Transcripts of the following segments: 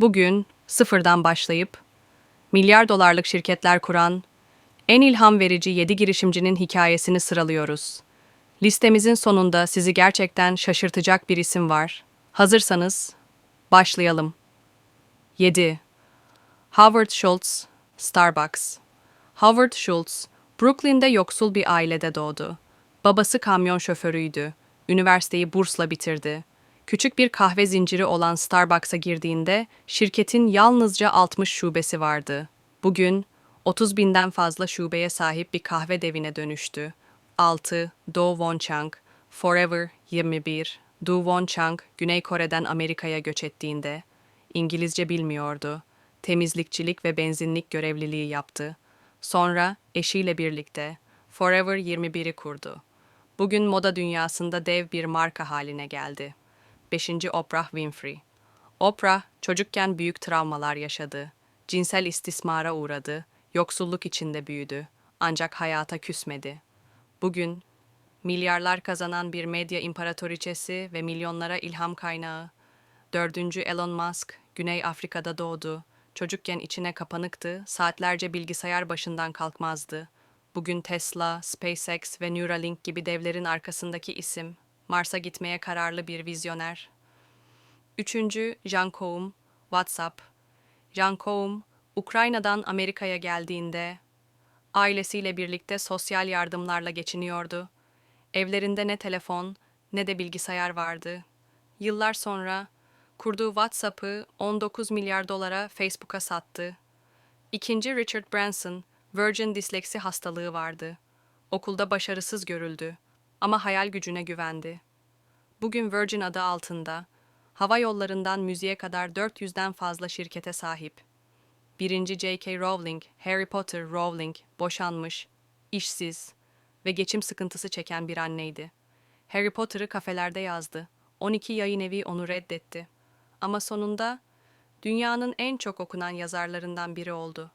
Bugün sıfırdan başlayıp milyar dolarlık şirketler kuran en ilham verici 7 girişimcinin hikayesini sıralıyoruz. Listemizin sonunda sizi gerçekten şaşırtacak bir isim var. Hazırsanız başlayalım. 7. Howard Schultz, Starbucks. Howard Schultz, Brooklyn'de yoksul bir ailede doğdu. Babası kamyon şoförüydü. Üniversiteyi bursla bitirdi. Küçük bir kahve zinciri olan Starbucks'a girdiğinde şirketin yalnızca 60 şubesi vardı. Bugün 30 binden fazla şubeye sahip bir kahve devine dönüştü. 6. Do Won Chang, Forever 21. Do Won Chang, Güney Kore'den Amerika'ya göç ettiğinde İngilizce bilmiyordu. Temizlikçilik ve benzinlik görevliliği yaptı. Sonra eşiyle birlikte Forever 21'i kurdu. Bugün moda dünyasında dev bir marka haline geldi. 5. Oprah Winfrey. Oprah çocukken büyük travmalar yaşadı. Cinsel istismara uğradı, yoksulluk içinde büyüdü. Ancak hayata küsmedi. Bugün milyarlar kazanan bir medya imparatoriçesi ve milyonlara ilham kaynağı. Dördüncü Elon Musk, Güney Afrika'da doğdu. Çocukken içine kapanıktı, saatlerce bilgisayar başından kalkmazdı. Bugün Tesla, SpaceX ve Neuralink gibi devlerin arkasındaki isim. Mars'a gitmeye kararlı bir vizyoner. Üçüncü, Jan Koum, WhatsApp. Jan Koum, Ukrayna'dan Amerika'ya geldiğinde ailesiyle birlikte sosyal yardımlarla geçiniyordu. Evlerinde ne telefon ne de bilgisayar vardı. Yıllar sonra kurduğu WhatsApp'ı 19 milyar dolara Facebook'a sattı. İkinci Richard Branson, Virgin disleksi hastalığı vardı. Okulda başarısız görüldü ama hayal gücüne güvendi. Bugün Virgin adı altında hava yollarından müziğe kadar 400'den fazla şirkete sahip. Birinci J.K. Rowling, Harry Potter Rowling, boşanmış, işsiz ve geçim sıkıntısı çeken bir anneydi. Harry Potter'ı kafelerde yazdı. 12 yayın evi onu reddetti. Ama sonunda dünyanın en çok okunan yazarlarından biri oldu.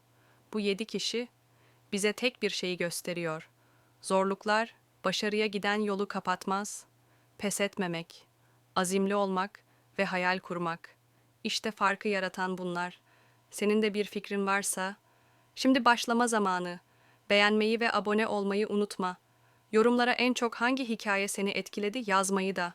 Bu yedi kişi bize tek bir şeyi gösteriyor. Zorluklar başarıya giden yolu kapatmaz. Pes etmemek, azimli olmak ve hayal kurmak. İşte farkı yaratan bunlar. Senin de bir fikrin varsa, şimdi başlama zamanı. Beğenmeyi ve abone olmayı unutma. Yorumlara en çok hangi hikaye seni etkiledi yazmayı da.